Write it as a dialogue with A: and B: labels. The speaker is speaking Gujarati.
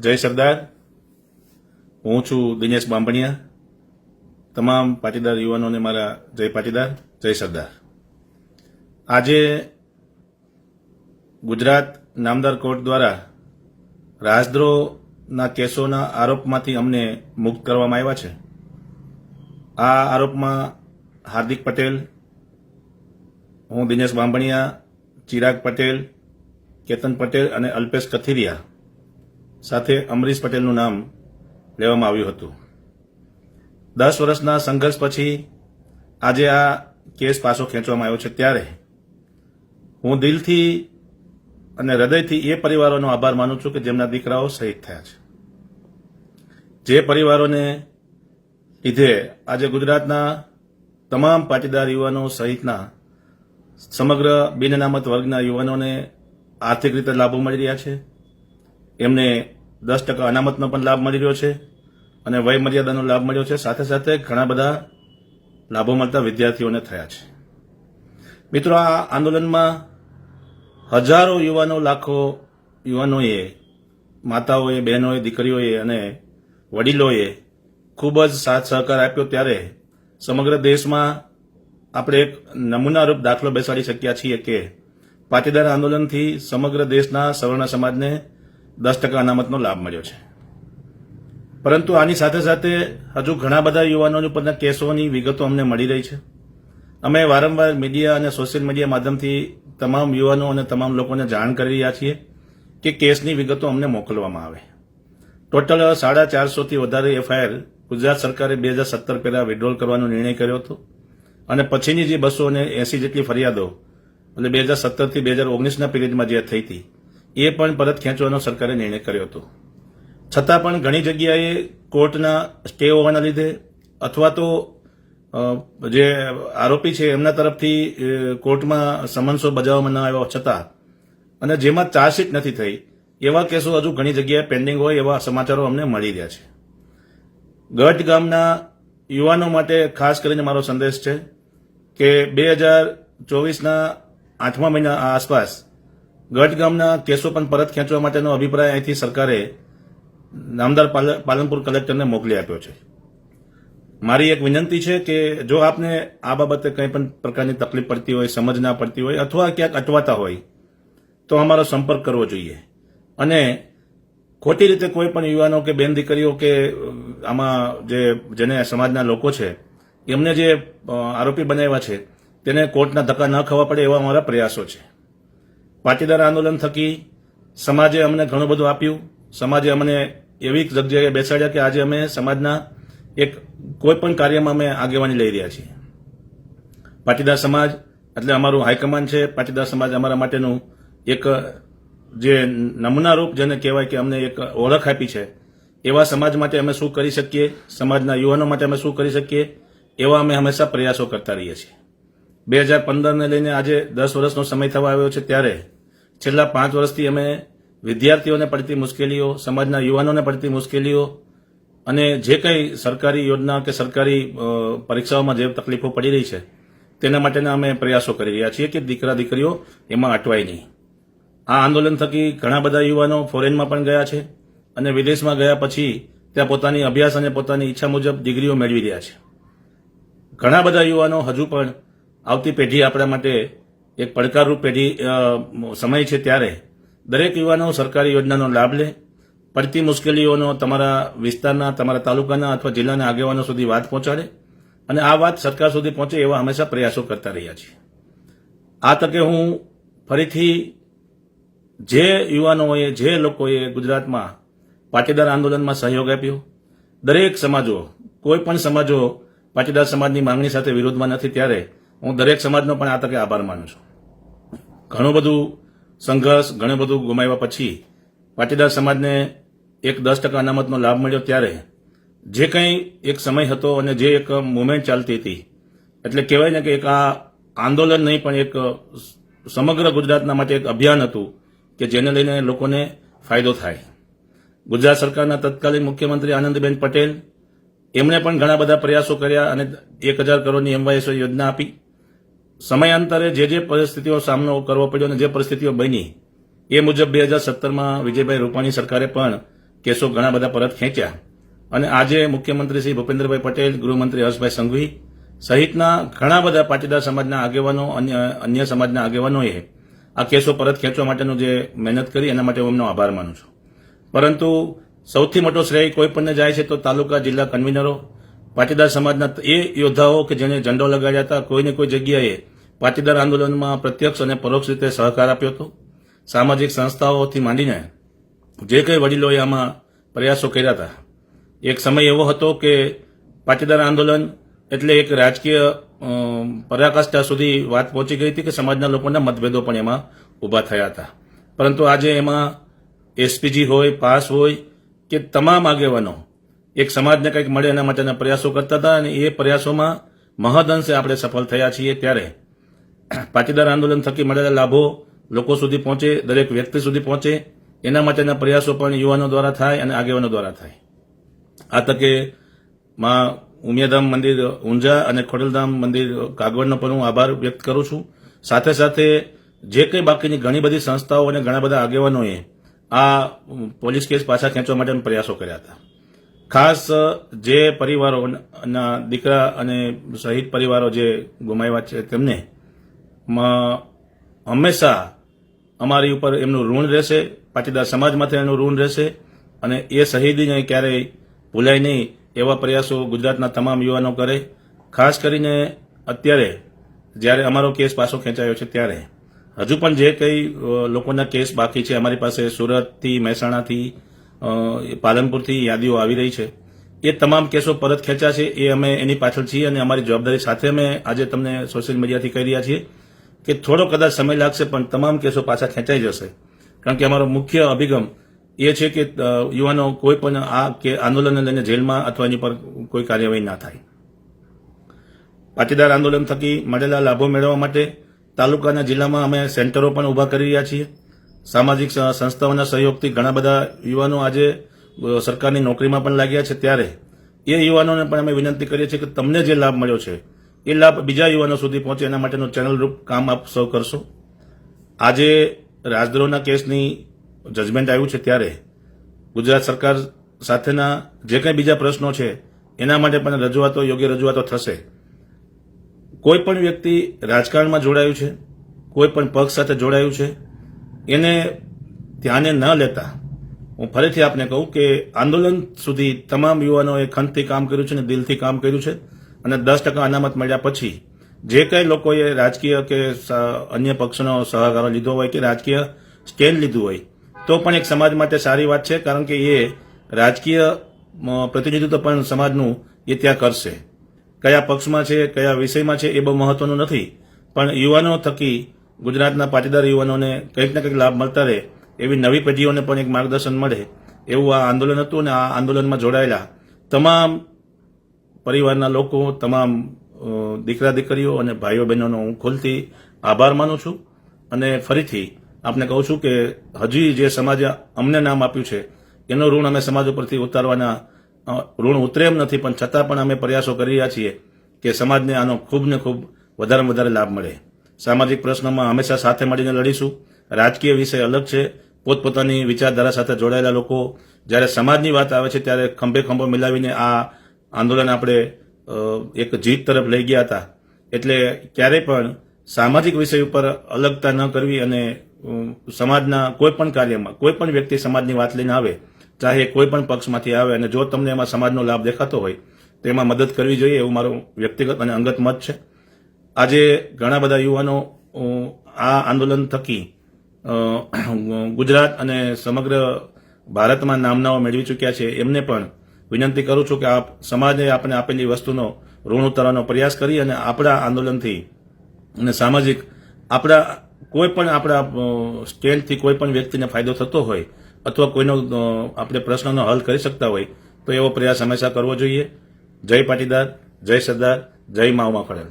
A: જય સરદાર. હું છું દિનેશ બાંભણિયા. તમામ પાટીદાર યુવાનોને મારા જય પાટીદાર, જય સરદાર. આજે ગુજરાત નામદાર કોર્ટ દ્વારા રાજદ્રોહના કેસોના આરોપમાંથી અમને મુક્ત કરવામાં આવ્યા છે. આ આરોપમાં હાર્દિક પટેલ, હું દિનેશ બાંભણિયા, ચિરાગ પટેલ, કેતન પટેલ અને અલ્પેશ કથિરિયા સાથે અમરીશ પટેલનું નામ લેવામાં આવ્યું હતું. દસ વર્ષના સંઘર્ષ પછી આજે આ કેસ પાછો ખેંચવામાં આવ્યો છે. ત્યારે હું દિલથી અને હૃદયથી એ પરિવારોનો આભાર માનું છું કે જેમના દીકરાઓ શહીદ થયા છે. જે પરિવારોને લીધે આજે ગુજરાતના તમામ પાટીદાર યુવાનો સહિતના સમગ્ર બિનનામત વર્ગના યુવાનોને આર્થિક રીતે લાભો મળી રહ્યા છે. એમને દસ ટકા અનામતનો પણ લાભ મળી રહ્યો છે અને વય મર્યાદાનો લાભ મળ્યો છે. સાથે સાથે ઘણા બધા લાભો મળતા વિદ્યાર્થીઓને થયા છે. મિત્રો, આ આંદોલનમાં હજારો યુવાનો, લાખો યુવાનોએ, માતાઓએ, બહેનોએ, દીકરીઓએ અને વડીલોએ ખૂબ જ સાથ સહકાર આપ્યો. ત્યારે સમગ્ર દેશમાં આપણે એક નમૂનારૂપ દાખલો બેસાડી શક્યા છીએ કે પાટીદાર આંદોલનથી સમગ્ર દેશના સવર્ણ સમાજને દસ ટકા અનામતનો લાભ મળ્યો છે. પરંતુ આની સાથે સાથે હજુ ઘણા બધા યુવાનો પરના કેસોની વિગતો અમને મળી રહી છે. અમે વારંવાર મીડિયા અને સોશિયલ મીડિયા માધ્યમથી તમામ યુવાનો અને તમામ લોકોને જાણ કરી રહ્યા છીએ કે કેસની વિગતો અમને મોકલવામાં આવે. ટોટલ સાડા ચારસોથી વધારે એફઆઈઆર ગુજરાત સરકારે બે હજાર સત્તર પહેલા વિડ્રોલ કરવાનો નિર્ણય કર્યો હતો અને પછીની જે બસો અને એસી જેટલી ફરિયાદો, એટલે બે હજાર સત્તરથી બે હજાર ઓગણીસના પીરિયડમાં જે થઈ હતી એ પણ પરત ખેંચવાનો સરકારે નિર્ણય કર્યો હતો. છતાં પણ ઘણી જગ્યાએ કોર્ટના સ્ટે હોવાના લીધે અથવા તો જે આરોપી છે એમના તરફથી કોર્ટમાં સમન્સો બજાવવામાં ન આવ્યા છતાં અને જેમાં ચાર્જશીટ નથી થઈ, એવા કેસો હજુ ઘણી જગ્યાએ પેન્ડિંગ હોય એવા સમાચારો અમને મળી રહ્યા છે. ગઢ ગામના યુવાનો માટે ખાસ કરીને મારો સંદેશ છે કે બે હજાર ચોવીસના આઠમા મહિના આસપાસ ગઢ ગામના કેસો પણ પરત ખેંચવા માટેનો અભિપ્રાય અહીંથી સરકારે નામદાર પાલ- પાલનપુર કલેક્ટરને મોકલી આપ્યો છે. મારી એક વિનંતી છે કે જો આપને આ બાબતે કંઈ પણ પ્રકારની તકલીફ પડતી હોય, સમજ ના પડતી હોય અથવા ક્યાંક અટવાતા હોય, તો અમારો સંપર્ક કરવો જોઈએ. અને ખોટી રીતે કોઈ પણ યુવાનો કે બેન દીકરીઓ કે આમાં જે, જેને સમાજના લોકો છે, એમને જે આરોપી બનાવ્યા છે, તેને કોર્ટના ધક્કા ન ખાવા પડે એવા અમારા પ્રયાસો છે. પાટીદાર આંદોલન થકી સમાજે અમને ઘણું બધું આપ્યું. સમાજે અમને એવી જગ્યાએ બેસાડ્યા કે આજે અમે સમાજના એક કોઈ પણ કાર્યમાં અમે આગેવાની લઈ રહ્યા છીએ. પાટીદાર સમાજ એટલે અમારું હાઈકમાન્ડ છે. પાટીદાર સમાજ અમારા માટેનું એક જે નમૂનારૂપ જેને કહેવાય કે અમને એક ઓળખ આપી છે. એવા સમાજ માટે અમે શું કરી શકીએ? સમાજના યુવાનો માટે અમે શું કરી શકીએ? એવા અમે હંમેશા પ્રયાસો કરતા રહીએ છીએ. બે હજાર પંદરને લઈને આજે દસ વર્ષનો સમય થવા આવ્યો છે ત્યારે છેલ્લા પાંચ વર્ષથી અમે વિદ્યાર્થીઓને પડતી મુશ્કેલીઓ, સમાજના યુવાનોને પડતી મુશ્કેલીઓ અને જે કંઈ સરકારી યોજના કે સરકારી પરીક્ષાઓમાં જે તકલીફો પડી રહી છે, તેના માટેના અમે પ્રયાસો કરી રહ્યા છીએ કે દીકરા દીકરીઓ એમાં અટવાય નહીં. આ આંદોલન થકી ઘણા બધા યુવાનો ફોરેનમાં પણ ગયા છે અને વિદેશમાં ગયા પછી ત્યાં પોતાની અભ્યાસ અને પોતાની ઈચ્છા મુજબ ડિગ્રીઓ મેળવી રહ્યા છે. ઘણા બધા યુવાનો હજુ પણ આવતી પેઢી આપણા માટે એક પડકારરૂપ પેઢી સમય છે ત્યારે. દરેક યુવાનો સરકારી યોજનાનો લાભ લે. પડતી મુશ્કેલીઓનો તમારા વિસ્તારના, તમારા તાલુકાના અથવા જિલ્લાના આગેવાનો સુધી વાત પહોંચાડે. અને આ વાત સરકાર સુધી પહોંચે એવા હંમેશા પ્રયાસો કરતા રહ્યા છીએ. આ તકે હું ફરીથી જે યુવાનોએ, જે લોકોએ ગુજરાતમાં પાટીદાર આંદોલનમાં સહયોગ આપ્યો, દરેક સમાજો, કોઈ પણ સમાજો પાટીદાર સમાજની માંગણી સાથે વિરોધમાં નથી ત્યારે હું દરેક સમાજનો પણ આ તકે આભાર માનું છું. ઘણું બધું સંઘર્ષ, ઘણું બધું ગુમાવ્યા પછી પાટીદાર સમાજને એક દસ ટકા અનામતનો લાભ મળ્યો ત્યારે જે કંઈ એક સમય હતો અને જે એક મુવમેન્ટ ચાલતી હતી, એટલે કહેવાય ને કે એક આ આંદોલન નહીં, પણ એક સમગ્ર ગુજરાતના માટે એક અભિયાન હતું કે જેને લઈને લોકોને ફાયદો થાય. ગુજરાત સરકારના તત્કાલીન મુખ્યમંત્રી આનંદબેન પટેલ એમણે પણ ઘણા બધા પ્રયાસો કર્યા અને એક હજાર કરોડની એમવાયએસઓ યોજના આપી. સમયાંતરે જે જે પરિસ્થિતિઓ સામનો કરવો પડ્યો અને જે પરિસ્થિતિઓ બની, એ મુજબ બે હજાર સત્તરમાં વિજયભાઈ રૂપાણી સરકારે પણ કેસો ઘણા બધા પરત ખેંચ્યા. અને આજે મુખ્યમંત્રી શ્રી ભૂપેન્દ્રભાઈ પટેલ, ગૃહમંત્રી હર્ષભાઈ સંઘવી સહિતના ઘણા બધા પાટીદાર સમાજના આગેવાનો, અન્ય અન્ય સમાજના આગેવાનોએ આ કેસો પરત ખેંચવા માટેનું જે મહેનત કરી, એના માટે હું એમનો આભાર માનું છું. પરંતુ સૌથી મોટો શ્રેય કોઈ પણને જાય છે તો તાલુકા જિલ્લા કન્વીનરો પાટીદાર સમાજના એ યોદ્ધાઓ કે જેને ઝંડો લગાડ્યા હતા, કોઈને કોઈ જગ્યાએ પાટીદાર આંદોલનમાં પ્રત્યક્ષ અને પરોક્ષ રીતે સહકાર આપ્યો હતો? સામાજિક સંસ્થાઓથી માંડીને જે કંઈ વડીલોએ આમાં પ્રયાસો કર્યા હતા. એક સમય એવો હતો કે પાટીદાર આંદોલન એટલે એક રાજકીય પરાકાષ્ઠા સુધી વાત પહોંચી ગઈ હતી કે સમાજના લોકોના મતભેદો પણ એમાં ઊભા થયા હતા. પરંતુ આજે એમાં એસપીજી હોય, પાસ હોય કે તમામ આગેવાનો એક સમાજને કંઈક મળે એના માટેના પ્રયાસો કરતા હતા અને એ પ્રયાસોમાં મહદઅંશે આપણે સફળ થયા છીએ ત્યારે. પાટીદાર આંદોલન થકી મળેલા લાભો લોકો સુધી પહોંચે, દરેક વ્યક્તિ સુધી પહોંચે, એના માટેના પ્રયાસો પણ યુવાનો દ્વારા થાય અને આગેવાનો દ્વારા થાય. આ તકે માં ઉમિયાધામ મંદિર ઊંઝા અને ખોડલધામ મંદિર કાગવડનો પણ હું આભાર વ્યક્ત કરું છું. સાથે સાથે જે કંઈ બાકીની ઘણી બધી સંસ્થાઓ અને ઘણા બધા આગેવાનોએ આ પોલીસ કેસ પાછા ખેંચવા માટેના પ્રયાસો કર્યા હતા. ખાસ, જે પરિવારોના દીકરા અને શહીદ પરિવારો જે ગુમાવ્યા છે તેમને હંમેશા અમારી ઉપર એમનું ઋણ રહેશે, પાટીદાર સમાજમાંથી એનું ઋણ રહેશે, અને એ શહીદીને ક્યારેય ભૂલાય નહીં એવા પ્રયાસો ગુજરાતના તમામ યુવાનો કરે. ખાસ કરીને અત્યારે, જ્યારે અમારો કેસ પાછો ખેંચાયો છે ત્યારે. હજુ પણ જે કંઈ લોકોના કેસ બાકી છે, અમારી પાસે સુરતથી, મહેસાણાથી પાલનપુરથી યાદીઓ આવી રહી છે. એ તમામ કેસો પરત ખેંચ્યા છે, એ અમે એની પાછળ છીએ અને અમારી જવાબદારી સાથે અમે આજે તમને સોશિયલ મીડિયાથી કહી રહ્યા છીએ કે થોડો કદાચ સમય લાગશે, પણ તમામ કેસો પાછા ખેંચાઈ જશે. કારણ કે અમારો મુખ્ય અભિગમ એ છે કે યુવાનો કોઈ પણ આ કે, આંદોલનને લઈને જેલમાં અથવા એની પર કોઈ કાર્યવાહી ના થાય. પાટીદાર આંદોલન થકી મળેલા લાભો મેળવવા માટે તાલુકાના જિલ્લામાં અમે સેન્ટરો પણ ઊભા કરી રહ્યા છીએ. સામાજિક સંસ્થાઓના સહયોગથી ઘણા બધા યુવાનો આજે સરકારની નોકરીમાં પણ લાગ્યા છે ત્યારે. એ યુવાનોને પણ અમે વિનંતી કરીએ છીએ કે તમને જે લાભ મળ્યો છે, એ લાભ બીજા યુવાનો સુધી પહોંચે. એના માટેનું ચેનલ રૂપ કામ આપ સૌ કરશો. આજે રાજદ્રોહના કેસની જજમેન્ટ આવ્યું છે ત્યારે. ગુજરાત સરકાર સાથેના જે કંઈ બીજા પ્રશ્નો છે, એના માટે પણ રજૂઆતો, યોગ્ય રજૂઆતો થશે. કોઈ પણ વ્યક્તિ રાજકારણમાં જોડાયું છે, કોઈ પણ પક્ષ સાથે જોડાયું છે એને ધ્યાને ન લેતા હું ફરીથી આપને કહું કે આંદોલન સુધી તમામ યુવાનોએ ખંતથી કામ કર્યું છે અને દિલથી કામ કર્યું છે અને દસ ટકા અનામત મળ્યા પછી જે કંઈ લોકોએ રાજકીય કે અન્ય પક્ષનો સહકારો લીધો હોય કે રાજકીય સ્ટેન્ડ લીધું હોય, તો પણ એક સમાજ માટે સારી વાત છે, કારણ કે એ રાજકીય પ્રતિનિધિત્વ પણ સમાજનું એ ત્યાં કરશે. કયા પક્ષમાં છે, કયા વિષયમાં છે એ બહુ મહત્વનું નથી, પણ યુવાનો થકી ગુજરાતના પાટીદાર યુવાનોને કંઈક ને કંઈક લાભ મળતા રહે, એવી નવી પેઢીઓને પણ એક માર્ગદર્શન મળે, એવું આ આંદોલન હતું અને આ આંદોલનમાં જોડાયેલા તમામ પરિવારના લોકો, તમામ દીકરા દીકરીઓ અને ભાઈઓ બહેનોનો હું ખુલથી આભાર માનું છું. અને ફરીથી આપને કહું છું કે હજી જે સમાજે અમને નામ આપ્યું છે, એનું ઋણ અમે સમાજ ઉપરથી ઉતારવાના ઋણ ઉતરે એમ નથી, પણ છતાં પણ અમે પ્રયાસો કરી રહ્યા છીએ કે સમાજને આનો ખૂબ ને ખૂબ વધારેમાં વધારે લાભ મળે. સામાજિક પ્રશ્નોમાં હંમેશા સાથે મળીને લડીશું. રાજકીય વિષય અલગ છે. પોતપોતાની વિચારધારા સાથે જોડાયેલા લોકો જ્યારે સમાજની વાત આવે છે ત્યારે ખંભે ખંભો મિલાવીને આ આંદોલન આપણે એક જીત તરફ લઈ ગયા હતા. એટલે ક્યારેય પણ સામાજિક વિષય ઉપર અલગતા ન કરવી અને સમાજના કોઈ પણ કાર્યમાં, કોઈ પણ વ્યક્તિ સમાજની વાત લઈને આવે, ચાહે કોઈ પણ પક્ષમાંથી આવે અને જો તમને એમાં સમાજનો લાભ દેખાતો હોય તો એમાં મદદ કરવી જોઈએ એવું મારું વ્યક્તિગત અને અંગત મત છે. આજે ઘણા બધા યુવાનો આ આંદોલન થકી ગુજરાત અને સમગ્ર ભારતમાં નામનાઓ મેળવી ચૂક્યા છે. એમને પણ વિનંતી કરું છું કે આપ સમાજે આપણે આપેલી વસ્તુનો ઋણ ઉતારવાનો પ્રયાસ કરી અને આપણા આંદોલનથી અને સામાજિક આપણા કોઈ પણ આપણા સ્ટેન્ડથી કોઈ પણ વ્યક્તિને ફાયદો થતો હોય અથવા કોઈનો આપણે પ્રશ્નનો હલ કરી શકતા હોય, તો એવો પ્રયાસ હંમેશા કરવો જોઈએ. જય પાટીદાર, જય સરદાર, જય માઉમા ખડેલ